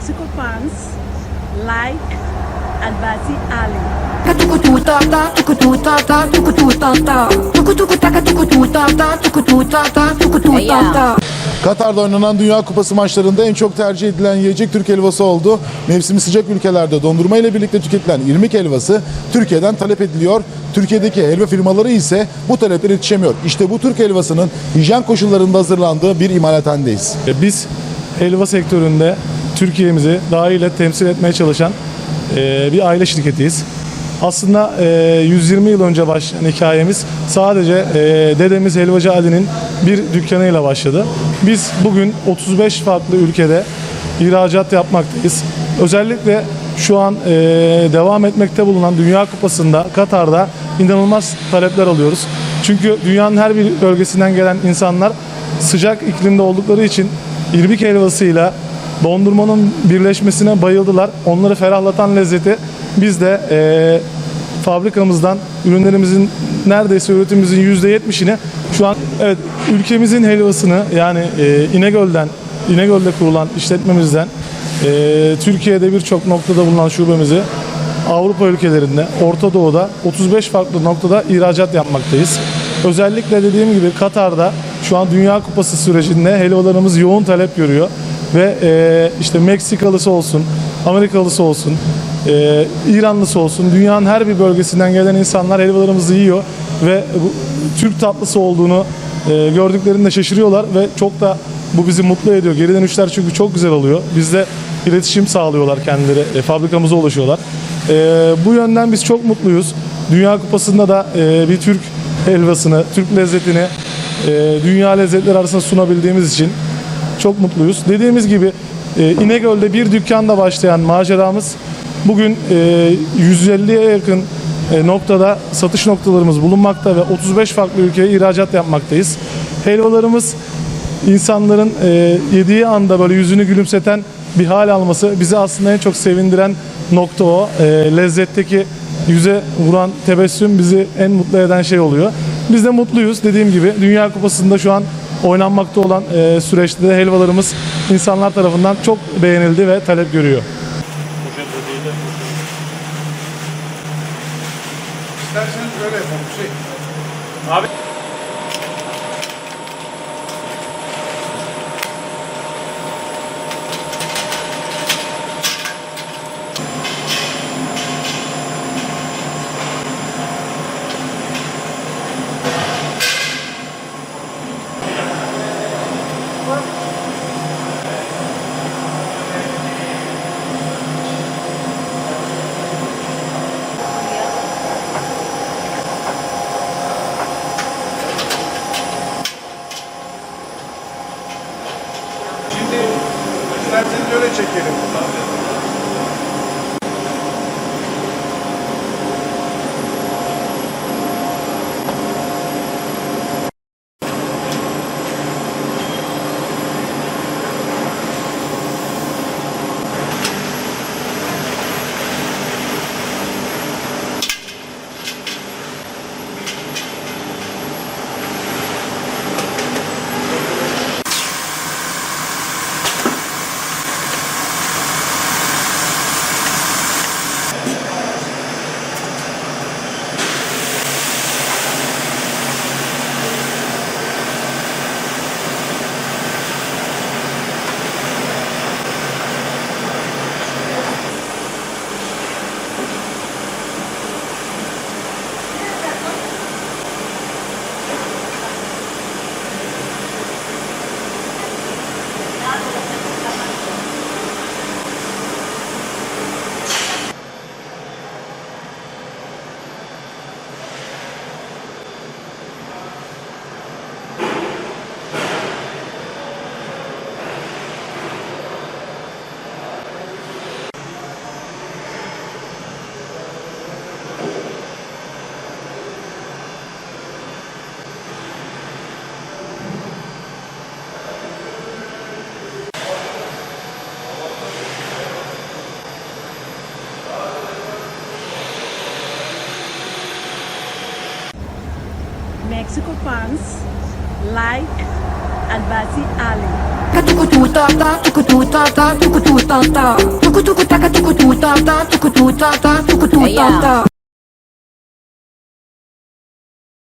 Mexico fans like Albasi Ali. Katar'da oynanan Dünya Kupası maçlarında en çok tercih edilen yiyecek Türk helvası oldu. Mevsimi sıcak ülkelerde dondurma ile birlikte tüketilen irmik helvası Türkiye'den talep ediliyor. Türkiye'deki helva firmaları ise bu taleplere yetişemiyor. İşte bu Türk helvasının hijyen koşullarında hazırlandığı bir imalathanedeyiz. E, Biz helva sektöründe Türkiye'mizi daha iyi temsil etmeye çalışan e, bir aile şirketiyiz. Aslında e, 120 yıl önce başlayan hikayemiz sadece e, dedemiz Helvacı Ali'nin bir dükkanıyla başladı. Biz bugün 35 farklı ülkede ihracat yapmaktayız. Özellikle şu an e, devam etmekte bulunan Dünya Kupası'nda Katar'da inanılmaz talepler alıyoruz. Çünkü dünyanın her bir bölgesinden gelen insanlar sıcak iklimde oldukları için irmik helvasıyla dondurmanın birleşmesine bayıldılar. Onları ferahlatan lezzeti biz de e, fabrikamızdan ürünlerimizin neredeyse üretimimizin %70'ini şu an evet ülkemizin helvasını yani e, İnegöl'den İnegöl'de kurulan işletmemizden e, Türkiye'de birçok noktada bulunan şubemizi Avrupa ülkelerinde, Orta Doğu'da 35 farklı noktada ihracat yapmaktayız. Özellikle dediğim gibi Katar'da şu an Dünya Kupası sürecinde helvalarımız yoğun talep görüyor. Ve e, işte Meksikalısı olsun, Amerikalısı olsun, e, İranlısı olsun, dünyanın her bir bölgesinden gelen insanlar helvalarımızı yiyor. Ve bu Türk tatlısı olduğunu e, gördüklerinde şaşırıyorlar ve çok da bu bizi mutlu ediyor. Geri dönüşler çünkü çok güzel oluyor. Bizde iletişim sağlıyorlar kendileri, e, fabrikamıza ulaşıyorlar. E, bu yönden biz çok mutluyuz. Dünya Kupası'nda da e, bir Türk helvasını, Türk lezzetini e, dünya lezzetleri arasında sunabildiğimiz için çok mutluyuz. Dediğimiz gibi e, İnegöl'de bir dükkanda başlayan maceramız bugün e, 150'ye yakın e, noktada satış noktalarımız bulunmakta ve 35 farklı ülkeye ihracat yapmaktayız. Helvalarımız insanların e, yediği anda böyle yüzünü gülümseten bir hal alması bizi aslında en çok sevindiren nokta o. Lezzetteki yüze vuran tebessüm bizi en mutlu eden şey oluyor. Biz de mutluyuz. Dediğim gibi Dünya Kupası'nda şu an oynanmakta olan e, süreçte de helvalarımız insanlar tarafından çok beğenildi ve talep görüyor. İsterseniz öyle yapalım. Şey, isterseniz öyle çekelim. Mexico fans like Albasi Ali. Hey, yeah.